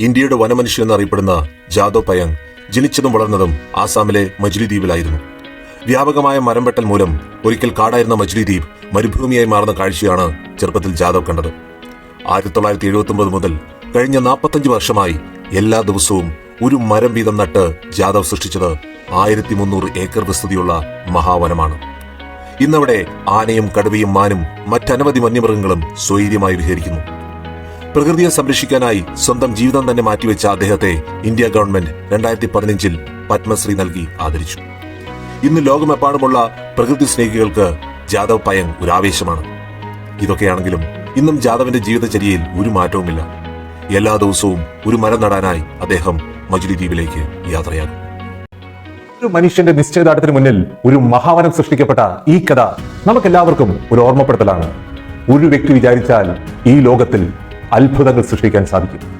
ഇന്ത്യയുടെ വനമനുഷ്യൻ എന്നറിയപ്പെടുന്ന ജാദോ പയങ് ജനിച്ചതും വളർന്നതും ആസാമിലെ മജ്ലി ദ്വീപിലായിരുന്നു വ്യാപകമായ മരം വെട്ടൽ മൂലം ഒരിക്കൽ കാടായിരുന്ന മജ്ലി ദ്വീപ് മരുഭൂമിയായി മാറുന്ന കാഴ്ചയാണ് ചെറുപ്പത്തിൽ ജാദവ് കണ്ടത്. ആയിരത്തി തൊള്ളായിരത്തി എഴുപത്തി ഒമ്പത് മുതൽ കഴിഞ്ഞ നാൽപ്പത്തഞ്ച് വർഷമായി എല്ലാ ദിവസവും ഒരു മരം വീതം നട്ട് ജാദവ് സൃഷ്ടിച്ചത് ആയിരത്തി മുന്നൂറ് ഏക്കർ വിസ്തൃതിയുള്ള മഹാവനമാണ്. ഇന്നവിടെ ആനയും കടുവയും മാനും മറ്റനവധി വന്യമൃഗങ്ങളും സ്വൈര്യമായി വിഹരിക്കുന്നു. പ്രകൃതിയെ സംരക്ഷിക്കാനായി സ്വന്തം ജീവിതം തന്നെ മാറ്റിവെച്ച അദ്ദേഹത്തെ ഇന്ത്യ ഗവൺമെന്റ് രണ്ടായിരത്തി പതിനഞ്ചിൽ പത്മശ്രീ നൽകി ആദരിച്ചു. ഇന്ന് ലോകമെമ്പാടുമുള്ള പ്രകൃതി സ്നേഹികൾക്ക് ജാദവ് പയങ് ഒരു ആവേശമാണ്. ഇതൊക്കെയാണെങ്കിലും ഇന്നും ജാദവിന്റെ ജീവിതചര്യയിൽ ഒരു മാറ്റവുമില്ല. എല്ലാ ദിവസവും ഒരു മരം നടാനായി അദ്ദേഹം മജുലി ദ്വീപിലേക്ക് യാത്രയാകും. ഒരു മനുഷ്യന്റെ നിശ്ചയദാർഢ്യത്തിന് മുന്നിൽ ഒരു മഹാവനം സൃഷ്ടിക്കപ്പെട്ട ഈ കഥ നമുക്കെല്ലാവർക്കും ഒരു ഓർമ്മപ്പെടുത്തലാണ്. ഒരു വ്യക്തി വിചാരിച്ചാൽ ഈ ലോകത്തിൽ അത്ഭുതങ്ങൾ സൃഷ്ടിക്കാൻ സാധിക്കും.